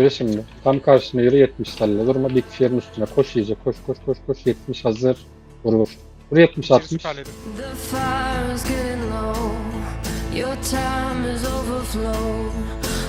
Yürü şimdi. Tam karşına yürü 70 talle. Durma Big Fear'ın üstüne. Koş iyice. Koş koş koş koş. 70 hazır. Vur vur. Vur 70 İçeri 60. süperledim. The fire's getting low. Your time is overflow.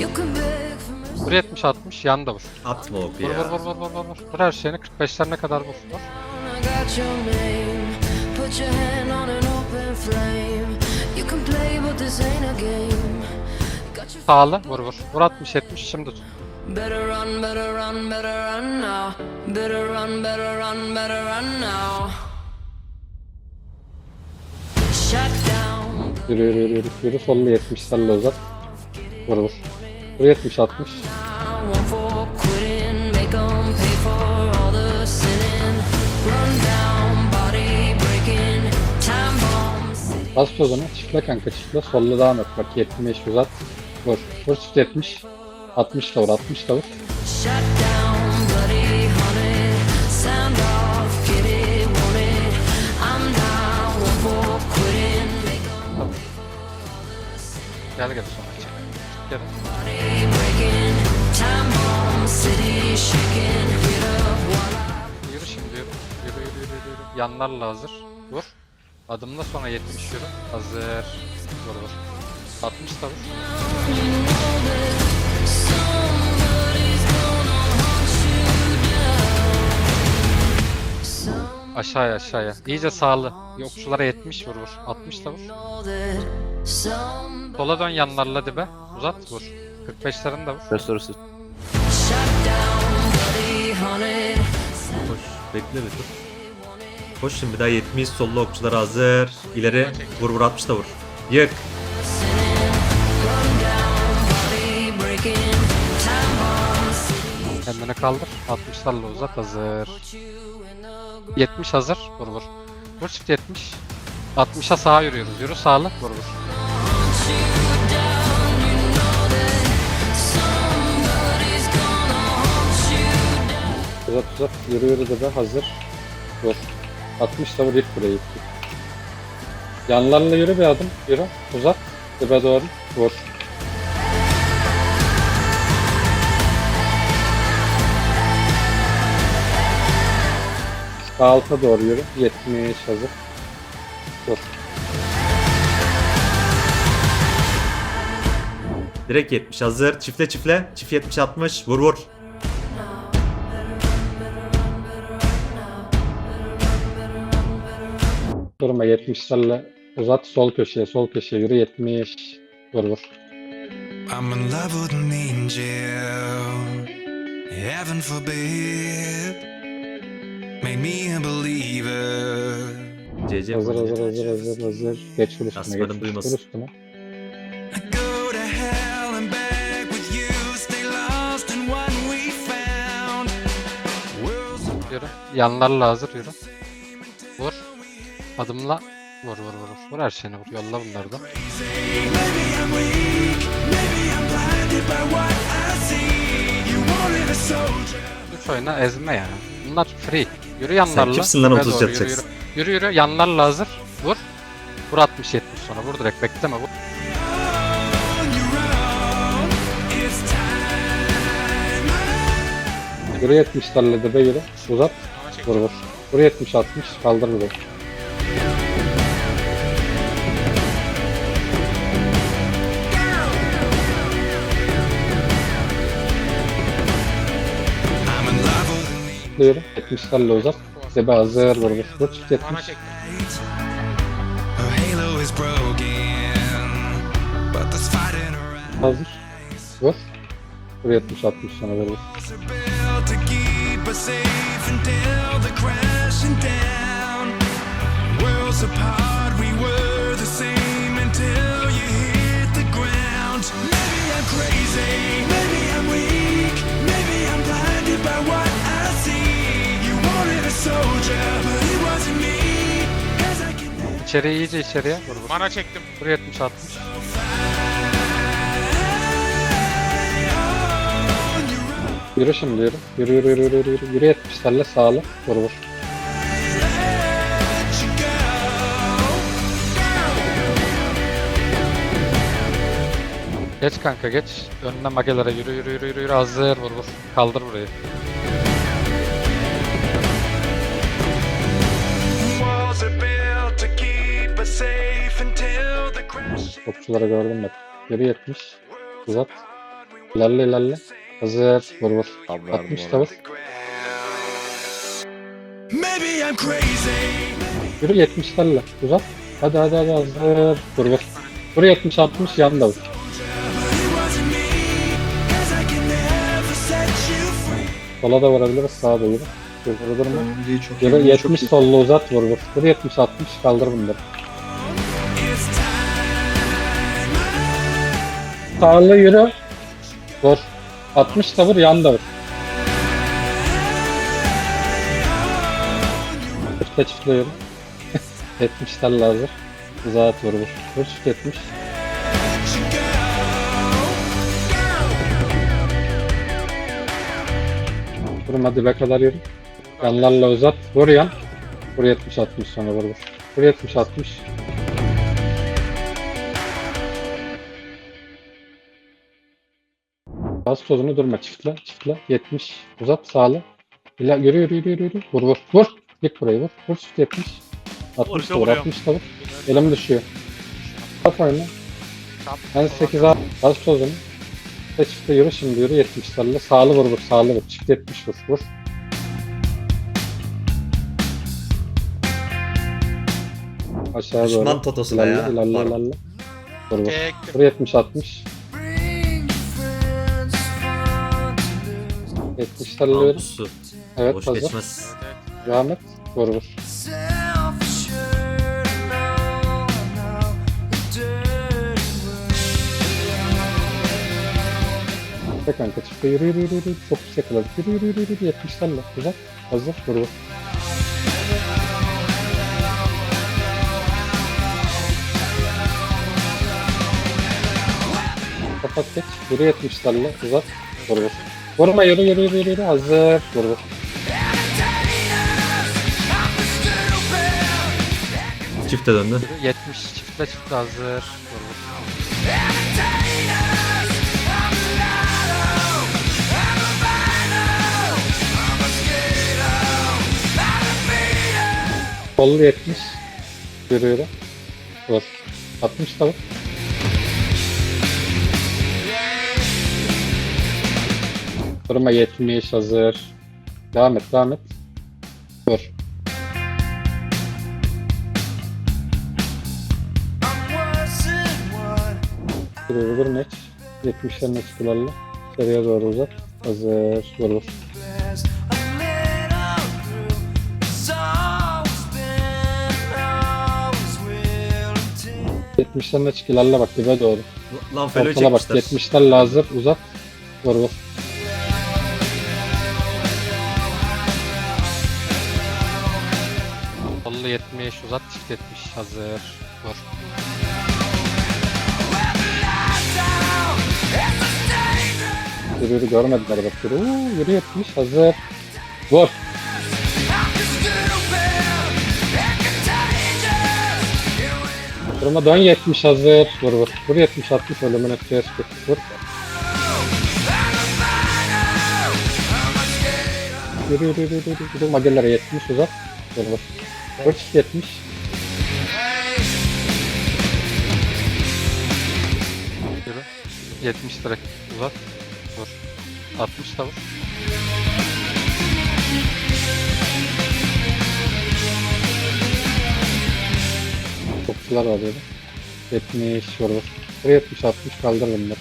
You can beg for mercy. Vur 70 60. Yan da vur. Atma oku Vur vur ya. vur vur vur vur. vur. Vur her şeyini 45'lerine kadar vur. vur. Sağlı. Vur vur. Vur 60 70. Şimdi tut. Better run, better run, better run now. Better run, better run, better run now. Shut down. Yürü yürü yürü yürü. Sollu 70 talle uzat. Vur vur. Vur 70 60. I want for quitting, make 'em pay for all the sinning. Run down, body breaking, time bombs. Bas tozunu. Çiftle kanka çiftle. Sollu devam et. Bak 70 uzat. Vur. Vur çift 70. 60 da vur. 60 da vur. Gel gel sonra çek. Gel. Yürü şimdi yürü. Yürü yürü yürü yürü. yürü. Yanlarla hazır. Vur. Adımla sonra 70 yürü. Hazır. Vur vur. 60 da vur. Aşağıya aşağıya. İyice sağlı. Yokuşlara 70 vur vur. 60 da vur. Sola dön yanlarla dibe. Uzat vur. 45'lerini de vur. Bloody haunted. Koş. Bekle bir dur. Koş şimdi bir daha 70 sollu okçular hazır. İleri vur vur 60 da vur. Yık. Kendini kaldır. 60'larla uzat. Hazır. 70 hazır. Vur vur. Vur çift 70. 60'a sağa yürüyoruz. Yürü sağlı. Vur vur. Uzat uzat. Yürü yürü de be. Hazır. Vur. 60 da vur. İlk burayı. Yanlarla yürü bir adım. Yürü. Uzat. Dibe doğru. Vur. Alta doğru yürü. 70 hazır. Vur. Direkt 70 hazır. Çifle çifle. Çift 70 60. Vur vur. Durma 70'lerle uzat. Sol köşeye, sol köşeye yürü. 70. Vur vur. I'm in love with an angel. Heaven forbid. Make me a believer. CC Hazır hazır hazır hazır hazır. Geç vur üstüne. Aslanım Geç duymasın. üstüne. I go to hell and back with you. Stay lost in what we found. Worlds Yürü. Yanlarla hazır yürü. Vur. Adımla. Vur vur vur. Vur her şeyini vur. Yolla bunları da. Maybe I'm weak. Maybe I'm blinded by what I see. You wanted a soldier. 3 oyuna ezme ya. Bunlar free. Yürü yanlarla. kimsin lan Dibe 30 doğru, yürü? Yürü yürü. yürü. Yanlarla hazır. Vur. Vur 60 70 sonra. Vur direkt bekleme. Vur. Your own. It's time. Yürü 70'lerle dibe yürü. Uzat. Vur vur. Vur 70 60. Kaldır burayı. Bana çek. Her halo is broken, but there's fighting around. Hazır. Vur. Vur 70 60 sonra vur vur. Walls İçeriye iyice içeriye. Vur vur. Mana çektim. Vur 70 60. on your own. Yürü şimdi yürü. Yürü yürü yürü yürü yürü. Yürü 70'lerle sağlı. Vur vur. Geç kanka geç. Önüne magelere yürü yürü yürü yürü yürü hazır vur vur. Kaldır burayı. Topçulara gördüm bak. Yürü 70. Uzat. İlerle ilerle. Hazır vur vur. Abi verdim 60 ona. tavır. Maybe I'm crazy. Yürü 70'lerle. Uzat. Hadi hadi hadi hazır. Vur vur. Vur 70 60 yan da vur. Sola da vurabiliriz. Sağa da yürü. Vur. Önümüzü çok Yürü iyi, 70 çok iyi. sollu uzat vur vur. Vur 70 60 kaldır bunları. Sağlı yürü. Vur. 60 da vur yan da vur. Çifte çifte yürü. 70 telle hazır. Uzat vur vur. Vur çift 70. Vurun hadi kadar yürü. Yanlarla uzat. Vur yan. Vur 70 60 sonra vur vur. Vur 70 60. Bas tozunu durma çiftle çiftle 70 uzat sağlı. İla yürü yürü yürü yürü yürü. Vur vur vur. Yık burayı vur. Vur çift 70. 60 da vur 60 da vur. Elim düşüyor. Bak oyunu. Ben 8 al. Bas tozunu. Ve çifte yürü şimdi yürü 70'lerle. Sağlı vur vur sağlı vur. Çift 70 vur vur. Aşağı doğru. Düşman totosuna ya. ilerle ilerle. Vur vur. Vur 70 60. 70 sarılıyorum. Evet Boş hazır. geçmez. Devam et. Vur vur. Tek kanka çıktı. Yürü yürü yürü yürü. Çok yüksek kalır. Yürü yürü yürü 70 sarılı. Güzel. Hazır. Vur vur. Kapat geç. Yürü 70 sarılı. Uzat. Vur vur. Vurma yürü yürü yürü yürü. Hazır. Vur vur. Çifte döndü. Yürü 70 çiftle çiftle hazır. Vur vur. Kollu 70. Yürü yürü. Vur. 60 tavuk. Durma 70 hazır. Devam et devam et. Vur. Yürü durma hiç. 70'lerin açıklarla. İçeriye doğru uzat. Hazır. Vur vur. until 70'lerin açıklarla bak dibe doğru. Lan felo Ortala bak çekmişler. 70'lerle hazır. Uzat. Vur vur. 70 uzat çift 70 hazır. Vur. Yürü yürü görmediler bak. Uuu, yürü 70 hazır. Vur. Durma dön 70 hazır. Vur vur. Vur 70 60 ölümün etkisi Vur. Yürü yürü yürü yürü. Yürü magelere 70 uzat. Vur vur. Çift 70. Yürü. 70 direkt uzat. Vur. 60 da vur. Topçular böyle. 70 vur vur. Vur 70 60 kaldır bunları.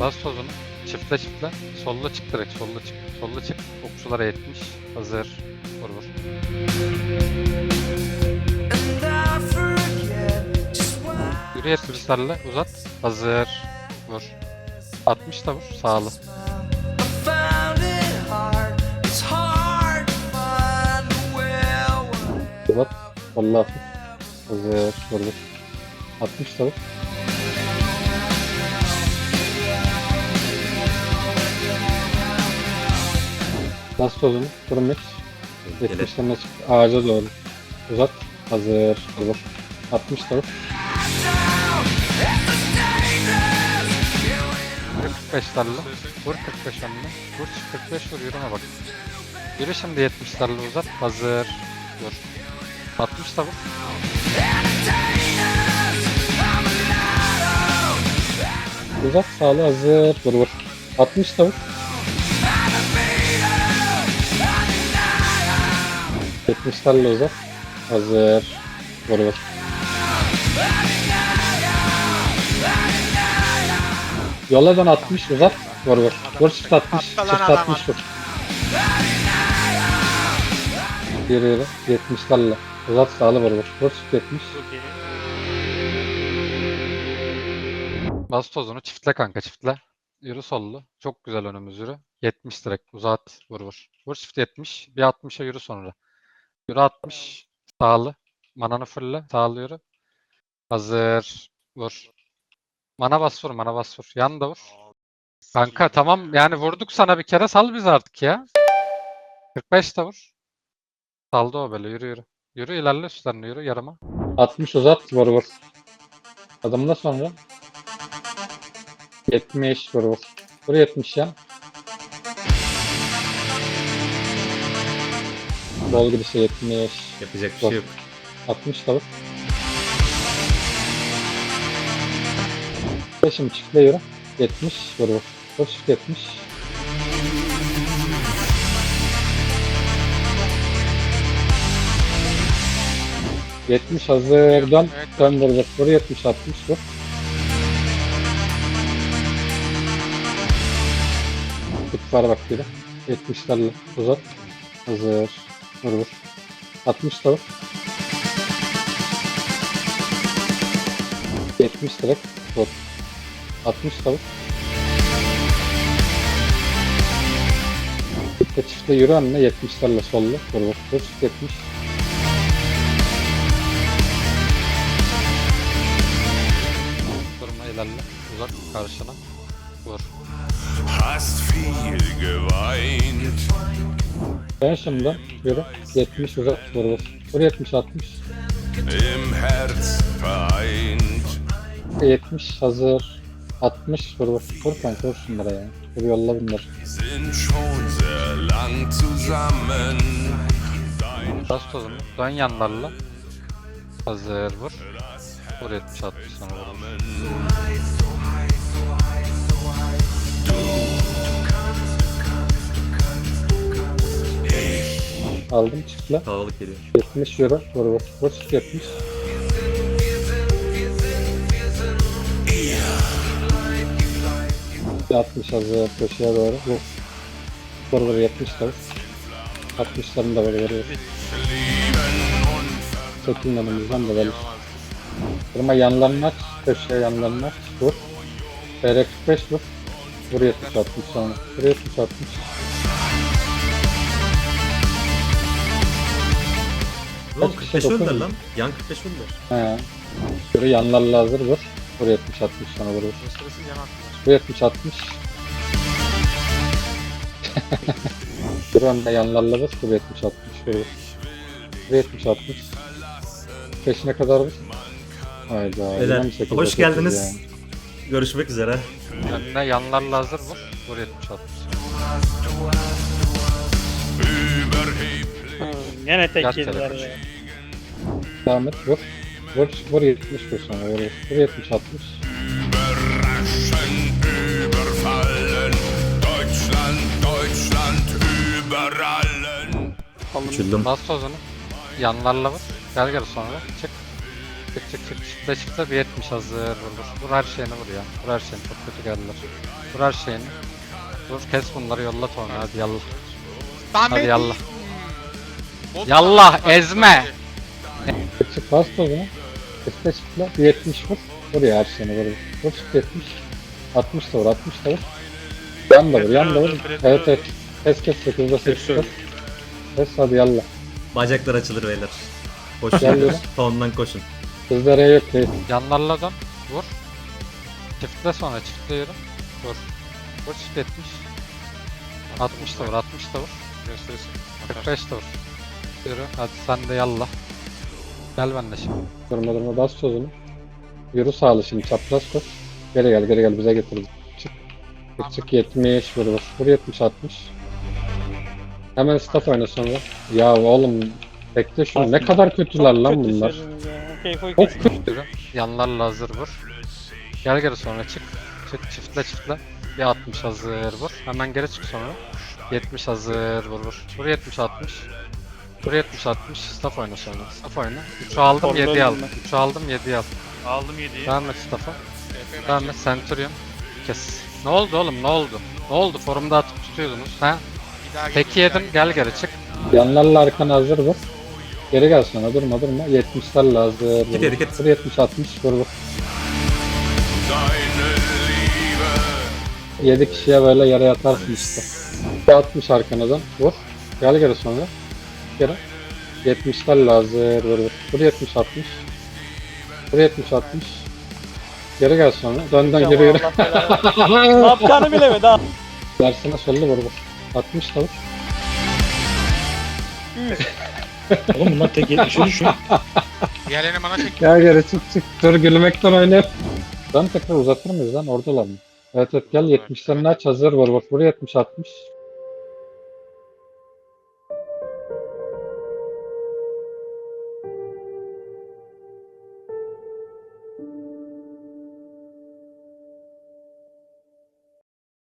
Bas tozunu. Çiftle çiftle. Solla çık direkt. Solla çık. Solla çık. Okçulara 70. Hazır. Vur vur. Yürü yetmişlerle uzat. Hazır. Vur. 60 da vur. Sağlı. Uzat. Solla hafif. Hazır. Vur vur. 60 da vur. Bas tozunu. Durun hiç. Gelir. 70'lerine çık. Ağaca doğru. Uzat. Hazır. Vur. 60 da vur. Down, Vur 45'lerle. Vur 45 önüne. Vur 45 vur yürüme bak. Yürü şimdi 70'lerle uzat. Hazır. Vur. 60 da vur. Uzat sağlı hazır. Vur vur. 60 da vur. 70'lerle uzat. Hazır. Vur vur. Yola dön 60 uzat. Vur vur. Vur çift 60. Atla lan Çift adama. 60 vur. Yürü yürü. 70'lerle. Uzat sağlı vur vur. Vur çift 70. Çok iyi. Bas tozunu çiftle kanka çiftle. Yürü sollu. Çok güzel önümüz yürü. 70 direkt uzat vur vur. Vur çift 70. Bir 60'a yürü sonra. Yürü 60. Sağlı. Mananı fırla. Sağlı yürü. Hazır. Vur. Mana bas vur. Mana bas vur. Yan da vur. Kanka tamam yani vurduk sana bir kere sal biz artık ya. 45 de vur. Saldı o böyle yürü yürü. Yürü ilerle üstlerine yürü yarıma. 60 uzat vur vur. Adımla sonra. 70 vur vur. Vur 70 yan. Bol gidişe 70. Yapacak bir şey yok. 60 da vur. Ve Şimdi çiftle yürü. 70 vur vur. Vur çift 70. Yetmiş hazır. Dön. Dön vur vur. 70 60 vur. Tut var bak biri. 70'lerle uzat. Hazır. Vur vur. 60 da vur. 70 direkt. Vur. 60 da vur. Çifte çifte yürü önüne 70'lerle sollu. Vur vur. Vur çift 70. Durma ilerle. Uzak karşına. Vur. Hast viel geweint. Ben şimdi yürü. 70 uzak vur vur. Vur 70 60. Im Herz vereint. 70 hazır. 60 vur vur. Kanka vur şunlara ya. Vur yolla bunları. Bas tozunu. Dön yanlarla. Hazır vur. Vur 70 60 sonra vur. Aldım çiftle. Kalabalık geliyor. 70 euro. Vur vur. Vur çift 70. Bir 60 hazır köşeye doğru. Vur. Vur vur 70 tavuk. 60'ların da vur vur. Çekin önümüzden de verir. Durma yanlarını aç. Köşeye yanlarını aç. Vur. TR 45 vur. Vur 70 60 sonra. Vur 70 60. Kişi 45 önder dokuz lan. Yan 45 önder. He. Yürü yanlarla hazır vur. Vur 70 60 sonra vur. vur. Sırası yan attılar. Vur 70 60. Dur önde yanlarla vur. Vur 70 60 vur. Vur 70 60. Peşine kadar vur. Hayda. yine hoş geldiniz. ya? Görüşmek üzere. Önüne yanlarla hazır vur. 70 60. überheblich. Gene tek Yat yediler ya. Devam et vur. Vur, vur 70 vur sonra vur. Vur 70 60. Überraschen, überfallen. Deutschland, Deutschland über allen. Küçüldüm. Bas tozunu. Yanlarla vur. Gel gel sonra. Çık. Çık çık çık. Çifte çifte bir 70 hazır. Vur vur. Vur her şeyini vur ya. Vur her şeyini. Çok kötü geldiler. Vur her şeyini. Vur kes bunları yolla sonra. Hadi yallah. Hadi yallah. Yallah ezme. Çık çık bas tozunu. Çifte çifte bir 70 vur. Vur ya her şeyini vur. Vur çift 70. 60 da vur. 60 da vur. Yan da vur. Yan da vur. Evet evet. Kes kes 8'de 8 kes. Kes hadi yallah. Bacaklar açılır beyler. Koşun. Tondan koşun. Sizde R yok reis. Yanlarla dön. Vur. Çiftle sonra çiftle yürü. Vur. Vur çift 70. 60 da vur. 60 da vur. 45 de vur. Yürü. Hadi sen de yallah. Gel benimle şimdi. Durma durma bas sözünü. Yürü sağlı şimdi çapraz koş. Geri gel geri gel bize getir. Çık. Çık çık 70 vur vur. Vur 70 60. Hemen staff oyna sonra. Ya oğlum bekle şunu. Ne kadar kötüler lan bunlar. Çok kötü. Yanlarla hazır vur. Gel geri sonra çık. Çık çiftle çiftle. Bir 60 hazır vur. Hemen geri çık sonra. 70 hazır vur vur. Vur 70 60. Vur 70 60. Staff oyna sonra. Staff oyna. 3'ü aldım Torlu 7'yi aldım. öldüm 3'ü aldım 7'yi aldım. Aldım 7'yi. Devam et staff'a. Devam et Centurion. Kes. Ne oldu oğlum ne oldu? Ne oldu? Forumda atıp tutuyordunuz ha? Peki yedim gel geri çık. Yanlarla arkana hazır vur. Geri gel sana durma durma. 70'lerle hazır. Git, vur. git, git. Vur 70 60 vur vur. 7 kişiye böyle yere yatarsın işte. Bir 60 arkanadan vur. Gel geri sonra. Geri. 70'lerle hazır vur vur. Vur 70 60. Vur 70 60. Geri gel sonra. Dön dön yürü yürü. ne yapacağını bilemedi ha. Dersine sollu vur vur. 60 da vur. Oğlum bunlar tek 70'e düşüyor. Diğerlerini bana çek. Gel geri çık çık. Dur gülmekten oynayıp. Dön tekrar uzatır mıyız lan? Oradalar mı? Evet evet gel 70'lerini aç hazır vur vur. Vur 70 60.